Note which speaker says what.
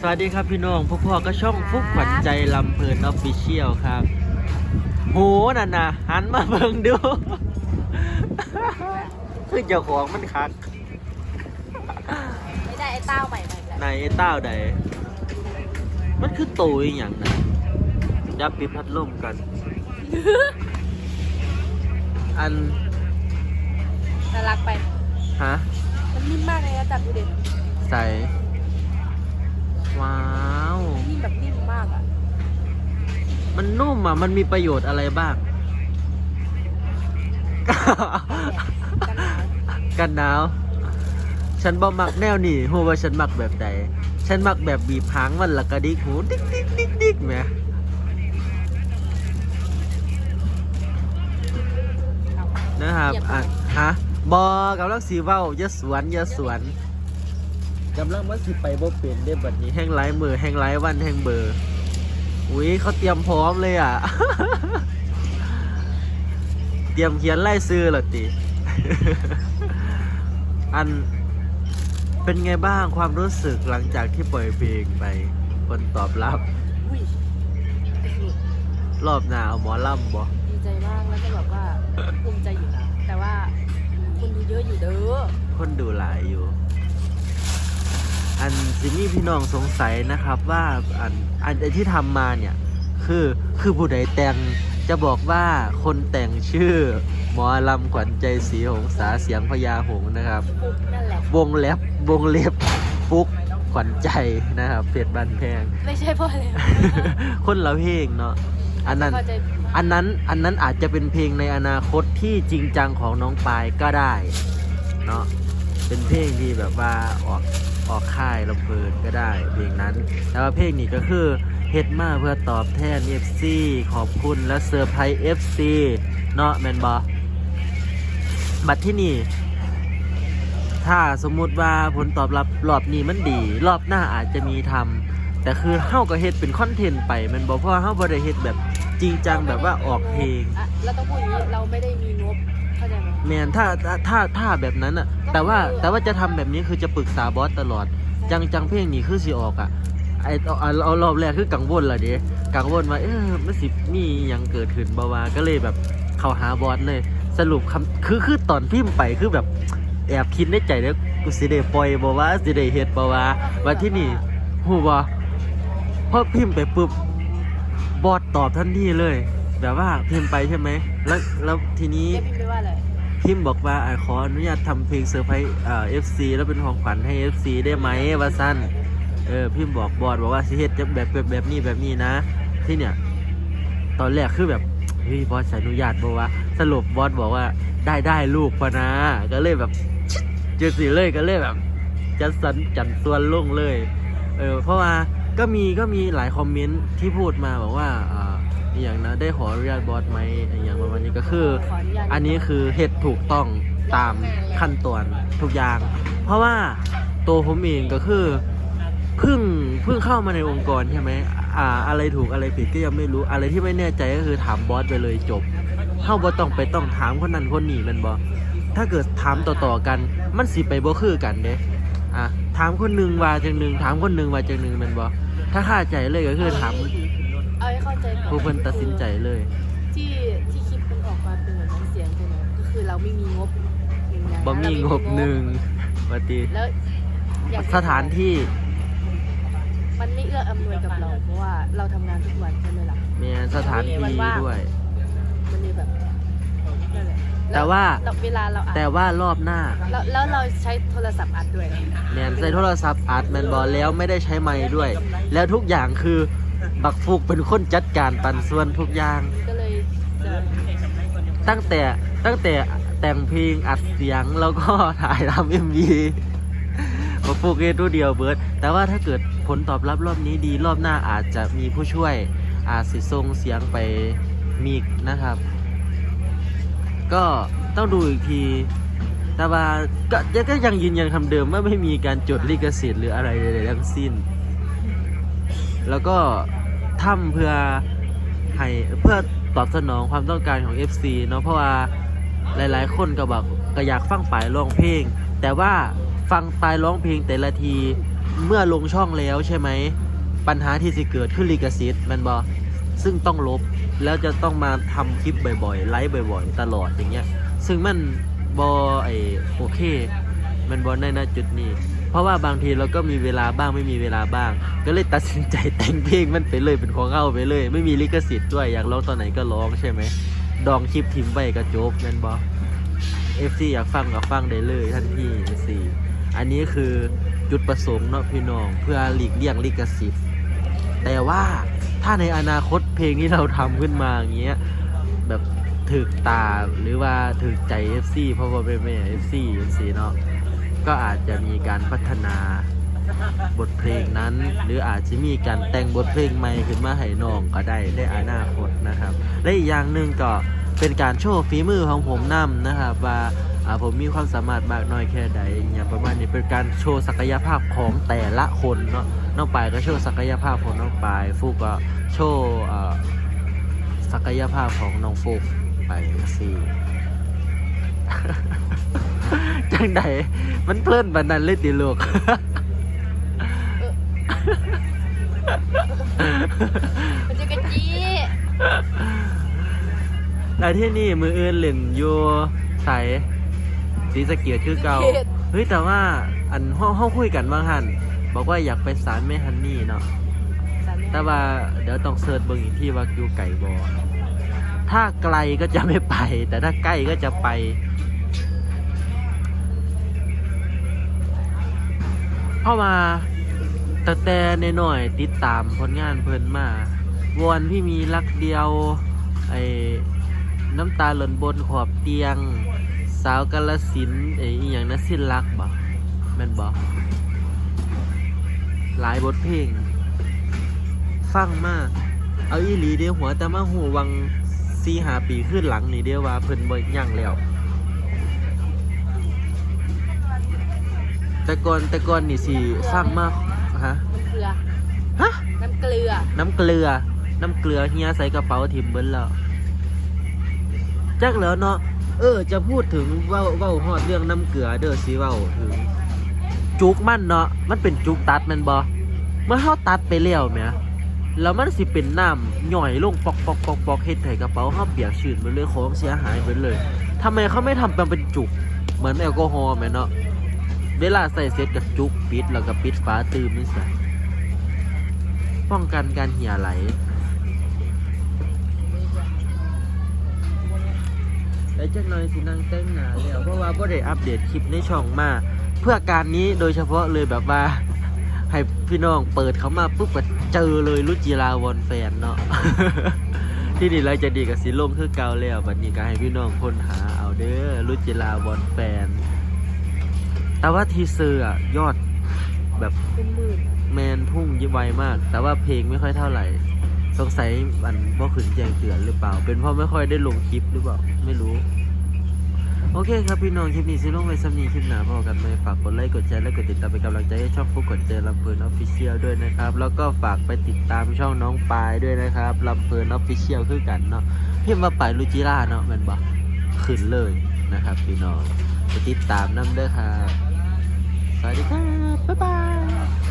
Speaker 1: สวัสดีครับพี่น้องพวกพ่อก็ช่องฟุกขวัญใจลำเพลินออฟฟิเชียลครับ โหนั่นนะหันมาเบิ่งดู คือเจ้าของมันคัก
Speaker 2: ไม่ได้ไอ้เต้าใหม่ใหม่แล้ว
Speaker 1: ในไอ้เต้าใด มันคือตูอหย่างนะยับปิดพัดลมกัน อัน
Speaker 2: น่ารักไป
Speaker 1: ฮะ
Speaker 2: มันนิ่มมากเลยนะจับดูดิ
Speaker 1: ใส่ ว้าว
Speaker 2: นิ่มแบบนิ่มมากอะ
Speaker 1: มันนุ่มอะ มันมีประโยชน์อะไรบ้าง
Speaker 2: กันหนาว
Speaker 1: กันหนาวฉันบ่มักแนวนี่หัวว่าฉันมักแบบใดฉันมักแบบบีบหางมันและกระดิกหูดิ๊กดิ๊กดิ๊กดิ๊กแหม
Speaker 2: เอา
Speaker 1: นะครับ
Speaker 2: เหยียบ
Speaker 1: อะ
Speaker 2: ไป
Speaker 1: ฮะบอกำลังสีเว้าอย่าสวนอย่าสวน กำลังว่าสิไปบ่เป็นได้บัดนี้แห้งไร้มือแห้งไร้วันแห้งเบอร์อุ้ยเขาเตรียมพร้อมเลยอะ เตรียมเขียนไล่ซื้อเหรอติ อันเป็นไงบ้างความรู้สึกหลังจากที่ปล่อยเพลงไปคนตอบรับ
Speaker 2: อุ้ยสุด
Speaker 1: รอบหน้าเอาหมอลำบ่
Speaker 2: ดีใจมากแล้วก็แบบว่าภูมิใจอยู่นะแต่ว่าคนดูเยอะอยู่เด้อ
Speaker 1: คนดูหลายอยู่ อันจิมี่พี่น้องสงสัยนะครับว่าอันอันที่ทำมาเนี่ยคือคือผู้ใดแต่งจะบอกว่าคนแต่งชื่อ หมอลำขวัญใจสีหงสาเสียงพญาหงส์นะครับ
Speaker 2: ฟุกนั่นแหละ
Speaker 1: วงเล็บวงเล็บฟุกขวัญใจนะครับเพจบันแพง
Speaker 2: ไม่ใช่พ่อเลย
Speaker 1: คนละเพลงเนาะอันนั้น
Speaker 2: เข้าใจ
Speaker 1: อันนั้นอันนั้นอาจจะเป็นเพลงในอนาคตที่จริงจังของน้องปายก็ได้เนาะเป็นเพลงที่แบบว่าออก ออกค่ายลำเพลินก็ได้เพลงนั้น แต่ว่าเพลงนี้ก็คือเฮ็ดมาเพื่อตอบแทน FC ขอบคุณและเซอร์ไพรส์ FC เนาะแมนบอบัดที่นี่ ถ้าสมมุติว่าผลตอบรับรอบนี้มันดี รอบหน้าอาจจะมีทำแต่คือเฮาก็เฮ็ดเป็นคอนเทนต์ไปแมันบอกเพราะว่าเฮาบ่ได้เฮ็ดแบบจริงจังแบบว่าออกเพลง
Speaker 2: อะเราต้องพูดอย่างนี้เราไม่ได้มีงบเข้าใจไหม
Speaker 1: แมนถ้าถ้าถ้าถ้าแบบนั้นอะ แต่ว่าแต่ว่าจะทำแบบนี้คือจะปรึกษาบอสตลอด จังจังเพลงนี้คือสิออกอะไอเอาเอาเอารอบแรกคือกังวลละเด้กังวลว่าเออมันสิมีหยังเกิดขึ้นบ่ว่าก็เลยแบบเข้าหาบอสเลย สรุปคำคือคือตอนพิมพ์ไปคือแบบแอบคิดในใจแล้วกูสิได้ปล่อยบ่ว่าสิได้เฮ็ดบ่ว่าวันที่นี่ฮู้บ่พอพิมพ์ไปปุ๊บบอสตอบทันทีเลย แบบว่าพิมพ์ไปใช่ไหมแล้วแล้วทีนี้
Speaker 2: เรียกพี่ไปว่าอะไร
Speaker 1: พิมพ์บอกว่าอะขออนุญาตทำเพลงเซอร์ไพรส์อ่า FC แล้วเป็นของขวัญให้ FC ได้ไหมว่าสั้นเออพิมพ์บอกบอสบอกว่าสิเฮ็ดจะแบบแบบแบบนี้แบบนี้นะ ที่เนี่ย ตอนแรกคือแบบเฮ้ยบอสอนุญาตบอกว่าสรุปบอสบอกว่าได้ได้ลูกพะนะ ก็เลยแบบเจอสิเลยก็เลยแบบจะสันจันส่วนลงเลย เออเพราะว่าก็มีก็มีหลายคอมเมนต์ที่พูดมาบอกว่าอ่า อหย่างนะได้ขออนุญาตบอสไหมอหย่างประมาณนี้ก็คือ
Speaker 2: ขออนุญาต
Speaker 1: อันนี้คือเฮ็ดถูกต้องตามขั้นตอนทุกอย่าง เพราะว่าตัวผมเองก็คือเพิ่งเพิ่งเข้ามาในองค์กรใช่ไหมอ่า อะไรถูกอะไรผิดก็ยังไม่รู้อะไรที่ไม่แน่ใจก็คือถามบอสไปเลยจบเข้าบ่ต้องไปต้องถามคนนั้นคนนี้แมันบอถ้าเกิดถามต่อๆกัน มันสิไปบ่คือกันเด้อะถามคนหนึ่งว่าจังหนึ่งถามคนหนึ่งว่าจังหนึ่งแมันบอถ้าค่าใจเลยก็คือถามา
Speaker 2: ให้เข้าใจก่อน
Speaker 1: ผู้เพิ่นตัดสินใจเลย
Speaker 2: ที่ที่คลิปมันออกมาเป็นแบบนั้นเสียงใช่ไหมก็คือเราไม่มีงบหนึ่งอย่างนะ
Speaker 1: บ่มีงบหนึ่งปฏิ
Speaker 2: แล้วอย่าง
Speaker 1: สถานที่
Speaker 2: มันไม่เอื้ออำนวยกับเรา เพราะว่าเราทำงานทุกวันใช่ไหมล่ะ
Speaker 1: มีสถานที่ด้วย
Speaker 2: มันเลยแบบนั่นแหละ
Speaker 1: แต่ว่า
Speaker 2: เรเวลาเราอัด
Speaker 1: แต่ว่ารอบหน้า
Speaker 2: แล้วแล้วเราใช้โทรศัพท์อัดด้วย
Speaker 1: แมนใช้โทรศัพท์อัดแมนบอลแล้วไม่ได้ใช้ไม้ด้วย แล้วทุกอย่างคือ บักฟุกเป็นคนจัดการปันส่วนทุกอย่าง
Speaker 2: ก็เลยจะ
Speaker 1: ตั้งแต่ตั้งแต่แต่งเพลงอัดเสียงแล้วก็ถ่ายทำเอ็มวีบักฟุกเองตัวเดียวเบิร์ดแต่ว่าถ้าเกิดผลตอบรับรอบนี้ดีรอบหน้าอาจจะมีผู้ช่วย อาจสิส่งเสียงไปมีกนะครับ ก็ต้องดูอีกทีแต่ว่าก็ก็ยังยืนยันคำเดิมว่าไม่มีการจดลิขสิทธิ์หรืออะไรใดๆทั้งสิ้น แล้วก็ทำเพื่อให้เพื่อตอบสนองความต้องการของ FC เนาะเพราะว่าหลายๆ คนก็บอกก็อยากฟังปายร้องเพลง แต่ว่าฟังปายร้องเพลงแต่ละทีเมื่อลงช่องแล้วใช่ไหม ปัญหาที่สิเกิดขึ้นลิขสิทธิ์แมันบอซึ่งต้องลบแล้วจะต้องมาทำคลิปบ่อยๆ ไลฟ์บ่อยๆ ตลอดอย่างเงี้ย ซึ่งมันบอไอโอเค มันบอในณจุดนี้ เพราะว่าบางทีเราก็มีเวลาบ้างไม่มีเวลาบ้าง ก็เลยตัดสินใจแต่งเพลงมันไปเลยเป็นของเข้าไปเลย ไม่มีลิขสิทธิ์ด้วยอยากร้องตอนไหนก็ร้องใช่ไหมดองคลิปทิมไปก็จบแม่นบอ FC อยากฟังก็ฟังได้เลยทันที FC อันนี้คือจุดประสงค์เนาะพี่น้องเพื่อหลีกเลี่ยงลิขสิทธิ์ แต่ว่าถ้าในอนาคตเพลงที่เราทำขึ้นมาอย่างเงี้ยแบบถึกตาหรือว่าถึกใจ FC เพราะว่าเป็นแม่ FC อย่างสีเนาะ ก็อาจจะมีการพัฒนาบทเพลงนั้น หรืออาจจะมีการแต่งบทเพลงใหม่ขึ้นมาให้น้องก็ได้ในอนาคตนะครับ และอีกอย่างหนึ่งก็เป็นการโชว์ฝีมือของผมนำนะครับว่าผมมีความสามารถมากน้อยแค่ใดอย่างประมาณนี้เป็นการโชว์ศักยภาพของแต่ละคนเนาะน้องปายก็โชว์ศักยภาพของน้องปายฟูกก็โชว์ศักยภาพของน้องฟูกไปสิ จังใดมันเพลินบันนั้นเลยติลูก
Speaker 2: มันจะกระจี้
Speaker 1: แล้วที่นี่มืออื่นเล่นอยู่ใสสีสะเกียดคือเก่าเฮ้ยแต่ว่าอันห้องห้องคุยกันบางหันบอกว่าอยากไปสารแม่ฮันนี่เนาะแต่ว่าเดี๋ยวต้องเสิร์ชเบิ่งอีกที่ว่าอยู่ไก่บอถ้าไกลก็จะไม่ไป แต่ถ้าใกล้ก็จะไป เพราะว่าแต่แต่ในหน่อยติดตามผลงานเพิ่นมาวอนพี่มีรักเดียวไอ้น้ำตาหล่นบนขอบเตียง สาวกาลสินไอ้อหย่างนั้นสิ้นรักบ่แม่นบ่หลายบทเพลง ฟังมาก เอาอีหลีเดียวหัวแต่มาหูวังซีหาปีขึ้นหลังนี่เดียวว่าเพิ่นบ่ยังแล้ว แต่ก่อนแต่ก่อนนี่สิฟังมากฮะ
Speaker 2: น้ำเกลือ
Speaker 1: ฮะ
Speaker 2: น้ำเกลือ
Speaker 1: น้ำเกลือ น้ำเกลือเฮียใส่กระเป๋าถิ่มเบิ้ลแล้วจักแล้วเนาะ เออ จะพูดถึงเว้าเว้าฮอดเรื่องน้ำเกลือเด้อสิเว้าถึงจุกมันเนาะ มันเป็นจุกตัดแมันบ่เมื่อเฮาตัดไปแล้วแหมแล้วมันสิเป็นน้ำหย่อยลงปอกปอกปอกปอกเฮ็ดให้กระเป๋าเฮาเปียกชื้นไปเลยของเสียหายไปเลยทำไมเขาไม่ทำเป็นจุก เหมือนแอลกอฮอล์แหมเนาะ เวลาใส่เสร็จกับจุกปิดแล้วก็ปิดฝาตื่มนี่สิป้องกันการเหี่ยไหลแล้วจักหน่อยสินั่งแต่งหนาแล้วเพราะว่าบ่ได้อัปเดตคลิปในช่องมา เพื่อการนี้โดยเฉพาะเลยแบบว่า ให้พี่น้องเปิดเขามาปุ๊บก็เจอเลยรุจิราวอนแฟนเนาะที่นี่เราจะดีกับสีลมคือเกาแล้วบัดนี้ก็ให้พี่น้องค้นหาเอาเด้อรุจิราวอนแฟน แต่ว่าทีเซอร์อะยอดแบบ
Speaker 2: เป็นหมื่น
Speaker 1: แมนพุ่งยิบไวมาก แต่ว่าเพลงไม่ค่อยเท่าไหร่ สงสัยมันว่าขืนแจ้งเตือนหรือเปล่า เป็นเพราะไม่ค่อยได้ลงคลิปหรือเปล่า ไม่รู้ โอเคครับพี่น้องคลิปนี้ซิลงไปซ้ำนี้คลิปหนาพอกันไหมฝากกดไลค์กดแชร์และกดติดตามเป็นกำลังใจให้ช่องฟุกกดเจอลำเพลินออฟฟิเชียลด้วยนะครับ แล้วก็ฝากไปติดตามช่องน้องปายด้วยนะครับลำเพลินออฟฟิเชียลคือกันเนาะพิมมาปายลูจิร่าเนาะแมันบอกขึ้นเลยนะครับ พี่น้องไปติดตามน้ำเด้อครับ สวัสดีครับบ๊ายบาย